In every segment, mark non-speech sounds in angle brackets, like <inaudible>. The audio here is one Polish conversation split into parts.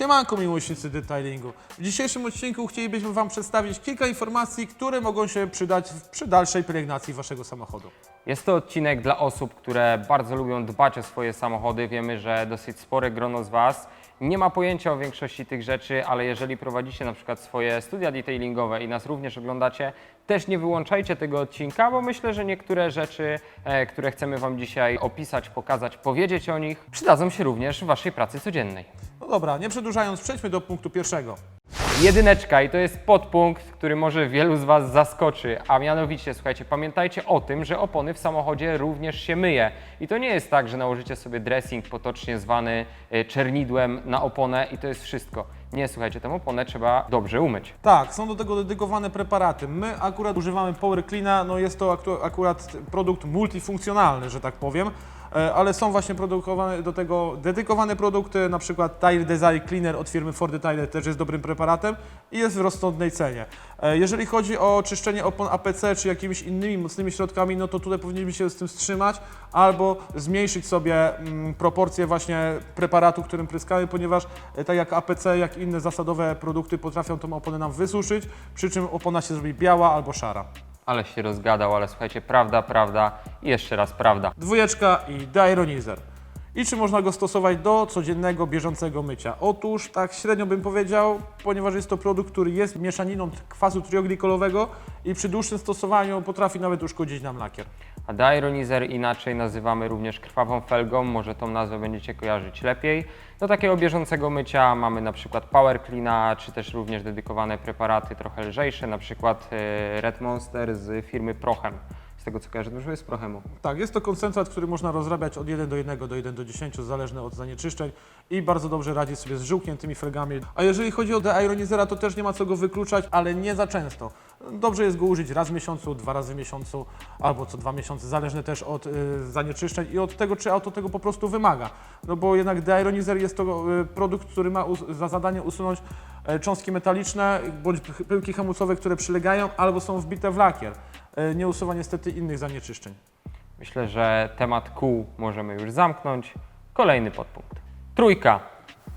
Siemanko miłośnicy detailingu. W dzisiejszym odcinku chcielibyśmy Wam przedstawić kilka informacji, które mogą się przydać przy dalszej pielęgnacji Waszego samochodu. Jest to odcinek dla osób, które bardzo lubią dbać o swoje samochody. Wiemy, że dosyć spore grono z Was nie ma pojęcia o większości tych rzeczy, ale jeżeli prowadzicie na przykład swoje studia detailingowe i nas również oglądacie, też nie wyłączajcie tego odcinka, bo myślę, że niektóre rzeczy, e, które chcemy Wam dzisiaj opisać, pokazać, powiedzieć o nich, przydadzą się również w Waszej pracy codziennej. Dobra, nie przedłużając, przejdźmy do punktu pierwszego. Jedyneczka i to jest podpunkt, który może wielu z Was zaskoczy, a mianowicie, słuchajcie, pamiętajcie o tym, że opony w samochodzie również się myje. I to nie jest tak, że nałożycie sobie dressing potocznie zwany e, czernidłem na oponę i to jest wszystko. Nie, słuchajcie, tę oponę trzeba dobrze umyć. Tak, są do tego dedykowane preparaty. My akurat używamy Power Cleana, no jest to akurat produkt multifunkcjonalny, że tak powiem, e, ale są właśnie produkowane do tego dedykowane produkty, na przykład Tire Design Cleaner od firmy Ford Detailer też jest dobrym preparatem i jest w rozsądnej cenie. E, Jeżeli chodzi o czyszczenie opon APC czy jakimiś innymi mocnymi środkami, no to tutaj powinniśmy się z tym wstrzymać albo zmniejszyć sobie mm, proporcje właśnie preparatu, którym pryskamy, ponieważ e, tak jak APC, jak inne zasadowe produkty potrafią tą oponę nam wysuszyć, przy czym opona się zrobi biała albo szara. Ale się rozgadał, ale słuchajcie, prawda, prawda i jeszcze raz prawda. Dwójeczka i Dyronizer. I czy można go stosować do codziennego, bieżącego mycia? Otóż tak średnio bym powiedział, ponieważ jest to produkt, który jest mieszaniną kwasu trioglikolowego i przy dłuższym stosowaniu potrafi nawet uszkodzić nam lakier. A Dyronizer inaczej nazywamy również krwawą felgą, może tą nazwę będziecie kojarzyć lepiej. Do takiego bieżącego mycia mamy na przykład Power Cleana, czy też również dedykowane preparaty trochę lżejsze, na przykład e, Red Monster z firmy Prochem. Z tego co kojarzę, dużo jest Prochemu. Tak, jest to koncentrat, który można rozrabiać od 1 do 1 do 1 do 10, zależne od zanieczyszczeń i bardzo dobrze radzi sobie z żółkniętymi felgami. A jeżeli chodzi o deironizera, to też nie ma co go wykluczać, ale nie za często. Dobrze jest go użyć raz w miesiącu, dwa razy w miesiącu albo co dwa miesiące, zależne też od y, zanieczyszczeń i od tego, czy auto tego po prostu wymaga. No bo jednak deironizer jest to y, produkt, który ma za zadanie usunąć e, cząstki metaliczne bądź py- pyłki hamulcowe, które przylegają albo są wbite w lakier. E, Nie usuwa niestety innych zanieczyszczeń. Myślę, że temat kół możemy już zamknąć. Kolejny podpunkt. Trójka.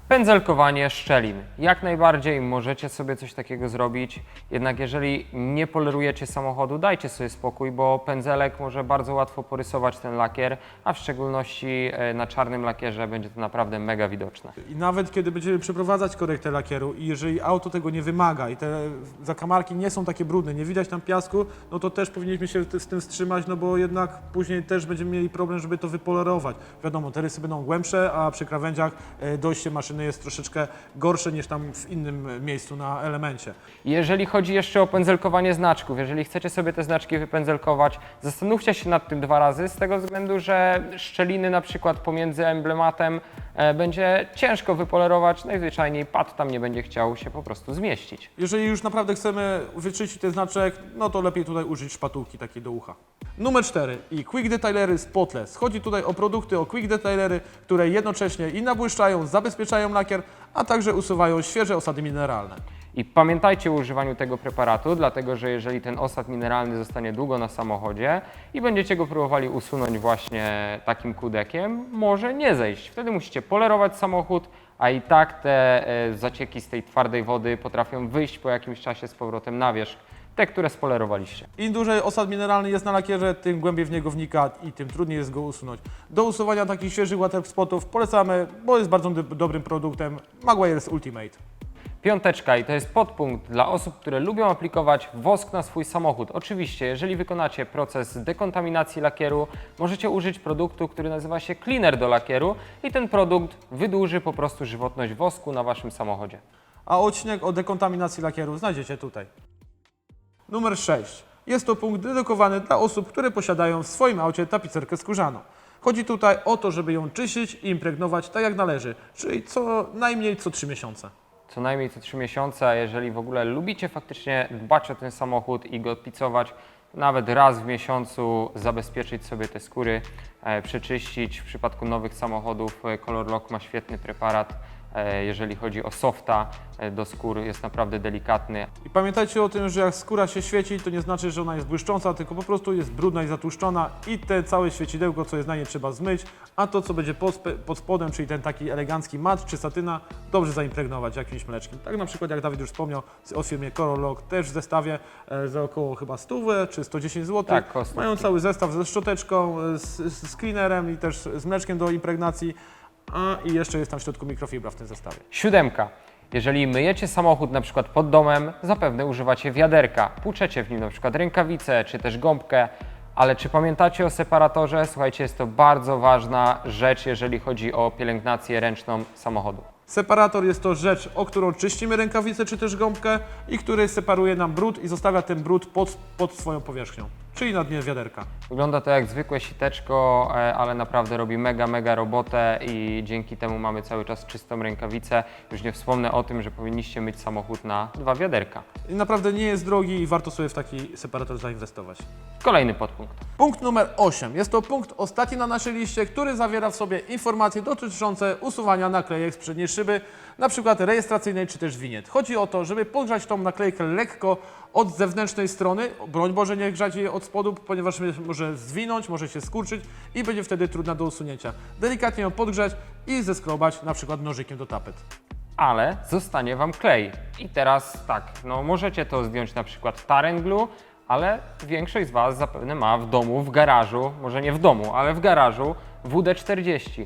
Pędzelkowanie szczelin. Jak najbardziej możecie sobie coś takiego zrobić, jednak jeżeli nie polerujecie samochodu, dajcie sobie spokój, bo pędzelek może bardzo łatwo porysować ten lakier, a w szczególności e, na czarnym lakierze będzie to naprawdę mega widoczne. I nawet kiedy będziemy przeprowadzać korektę lakieru i jeżeli auto tego nie wymaga i te zakamarki nie są takie brudne, nie widać tam piasku, no to też powinniśmy się z tym wstrzymać, no bo jednak później też będziemy mieli problem, żeby to wypolerować. Wiadomo, te rysy będą głębsze, a przy krawędziach e, dojście maszyny jest troszeczkę gorsze niż tam w innym miejscu na elemencie. Jeżeli chodzi jeszcze o pędzelkowanie znaczków, jeżeli chcecie sobie te znaczki wypędzelkować, zastanówcie się nad tym dwa razy, z tego względu, że szczeliny na przykład pomiędzy emblematem e, będzie ciężko wypolerować, najzwyczajniej pad tam nie będzie chciał się po prostu zmieścić. Jeżeli już naprawdę chcemy wyczyścić ten znaczek, no to lepiej tutaj użyć szpatułki takiej do ucha. Numer 4 i Quick Detailery Spotless. Chodzi tutaj o produkty, o Quick Detailery, które jednocześnie i nabłyszczają, zabezpieczają lakier, a także usuwają świeże osady mineralne. I pamiętajcie o używaniu tego preparatu, dlatego że jeżeli ten osad mineralny zostanie długo na samochodzie i będziecie go próbowali usunąć właśnie takim kudekiem, może nie zejść. Wtedy musicie polerować samochód, a i tak te e, zacieki z tej twardej wody potrafią wyjść po jakimś czasie z powrotem na wierzch, te, które spolerowaliście. Im dłużej osad mineralny jest na lakierze, tym głębiej w niego wnika i tym trudniej jest go usunąć. Do usuwania takich świeżych water spotów polecamy, bo jest bardzo do- dobrym produktem Maguire's Ultimate. Piąteczka i to jest podpunkt dla osób, które lubią aplikować wosk na swój samochód. Oczywiście, jeżeli wykonacie proces dekontaminacji lakieru, możecie użyć produktu, który nazywa się cleaner do lakieru i ten produkt wydłuży po prostu żywotność wosku na waszym samochodzie. A odcinek o dekontaminacji lakieru znajdziecie tutaj. Numer 6. Jest to punkt dedykowany dla osób, które posiadają w swoim aucie tapicerkę skórzaną. Chodzi tutaj o to, żeby ją czyścić i impregnować tak jak należy, czyli co najmniej co 3 miesiące. Co najmniej co 3 miesiące, a jeżeli w ogóle lubicie faktycznie dbać o ten samochód i go odpicować, nawet raz w miesiącu zabezpieczyć sobie te skóry, e, przeczyścić. W przypadku nowych samochodów e, Color Lock ma świetny preparat, jeżeli chodzi o softa e, do skór, jest naprawdę delikatny. I pamiętajcie o tym, że jak skóra się świeci, to nie znaczy, że ona jest błyszcząca, tylko po prostu jest brudna i zatłuszczona i te całe świecidełko, co jest na niej trzeba zmyć, a to, co będzie pod, pod spodem, czyli ten taki elegancki mat czy satyna, dobrze zaimpregnować jakimś mleczkiem. Tak na przykład jak Dawid już wspomniał o firmie Corolog, też w zestawie e, za około chyba 100 czy 110 zł. Tak. Mają cały zestaw ze szczoteczką, e, z, z cleanerem i też z mleczkiem do impregnacji, a i jeszcze jest tam w środku mikrofibra w tym zestawie. Siódemka. Jeżeli myjecie samochód na przykład pod domem, zapewne używacie wiaderka. Płuczecie w nim na przykład rękawicę czy też gąbkę. Ale czy pamiętacie o separatorze? Słuchajcie, jest to bardzo ważna rzecz, jeżeli chodzi o pielęgnację ręczną samochodu. Separator jest to rzecz, o którą czyścimy rękawicę czy też gąbkę i który separuje nam brud i zostawia ten brud pod, pod swoją powierzchnią, czyli na dnie wiaderka. Wygląda to jak zwykłe siteczko, e, ale naprawdę robi mega, mega robotę i dzięki temu mamy cały czas czystą rękawicę. Już nie wspomnę o tym, że powinniście myć samochód na dwa wiaderka. I naprawdę nie jest drogi i warto sobie w taki separator zainwestować. Kolejny podpunkt. Punkt numer 8. Jest to punkt ostatni na naszej liście, który zawiera w sobie informacje dotyczące usuwania naklejek z przedniej szyby, na przykład rejestracyjnej czy też winiet. Chodzi o to, żeby podgrzać tą naklejkę lekko od zewnętrznej strony, broń Boże nie grzać jej od spodu, ponieważ może zwinąć, może się skurczyć i będzie wtedy trudna do usunięcia. Delikatnie ją podgrzać i zeskrobać na przykład nożykiem do tapet. ale zostanie Wam klej. I teraz tak, no możecie to zdjąć na przykład Taren Glue, ale większość z Was zapewne ma w domu, w garażu, może nie w domu, ale w garażu WD-40.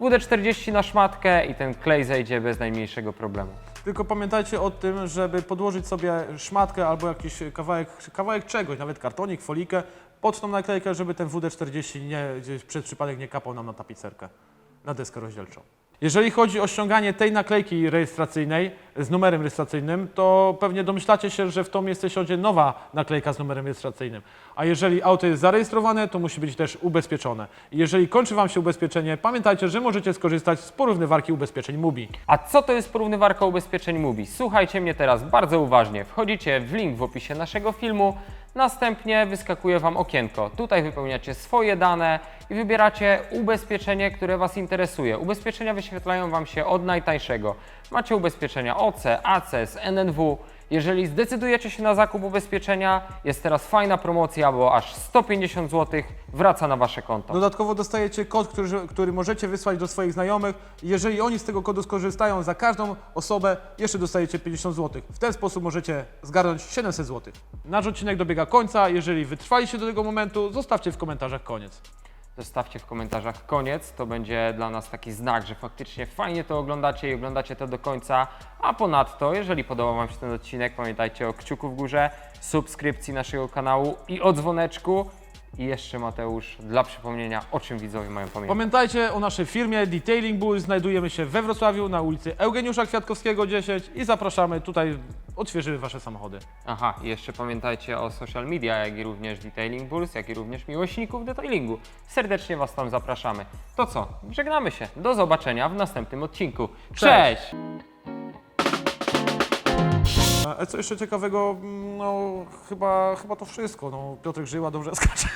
WD-40 na szmatkę i ten klej zejdzie bez najmniejszego problemu. Tylko pamiętajcie o tym, żeby podłożyć sobie szmatkę albo jakiś kawałek, kawałek czegoś, nawet kartonik, folikę, pod tą naklejkę, żeby ten WD-40 nie, gdzieś przez przypadek nie kapał nam na tapicerkę, na deskę rozdzielczą. Jeżeli chodzi o ściąganie tej naklejki rejestracyjnej z numerem rejestracyjnym, to pewnie domyślacie się, że w tą miejsce siądzie nowa naklejka z numerem rejestracyjnym. A jeżeli auto jest zarejestrowane, to musi być też ubezpieczone. Jeżeli kończy Wam się ubezpieczenie, pamiętajcie, że możecie skorzystać z porównywarki ubezpieczeń MUBI. A co to jest porównywarka ubezpieczeń MUBI? Słuchajcie mnie teraz bardzo uważnie. Wchodzicie w link w opisie naszego filmu, następnie wyskakuje Wam okienko. Tutaj wypełniacie swoje dane i wybieracie ubezpieczenie, które Was interesuje. Ubezpieczenia wyświetlają Wam się od najtańszego. Macie ubezpieczenia OC, ACS, NNW. Jeżeli zdecydujecie się na zakup ubezpieczenia, jest teraz fajna promocja, bo aż 150 zł wraca na Wasze konto. Dodatkowo dostajecie kod, który, który możecie wysłać do swoich znajomych. Jeżeli oni z tego kodu skorzystają, za każdą osobę jeszcze dostajecie 50 zł. W ten sposób możecie zgarnąć 700 zł. Nasz odcinek dobiega końca. Jeżeli wytrwaliście do tego momentu, zostawcie w komentarzach koniec. Zostawcie w komentarzach koniec, to będzie dla nas taki znak, że faktycznie fajnie to oglądacie i oglądacie to do końca. A ponadto, jeżeli podobał Wam się ten odcinek, pamiętajcie o kciuku w górze, subskrypcji naszego kanału i o dzwoneczku. I jeszcze Mateusz, dla przypomnienia, o czym widzowie mają pamiętać. Pamiętajcie o naszej firmie Detailing Bull. Znajdujemy się we Wrocławiu na ulicy Eugeniusza Kwiatkowskiego 10 i zapraszamy tutaj, odświeżymy Wasze samochody. Aha, i jeszcze pamiętajcie o social media, jak i również Detailing Bulls, jak i również miłośników detailingu. Serdecznie Was tam zapraszamy. To co? Żegnamy się. Do zobaczenia w następnym odcinku. Cześć! Cześć! A co jeszcze ciekawego? Mm, No chyba, chyba to wszystko. No, Piotrek Żyła dobrze <laughs> skacze.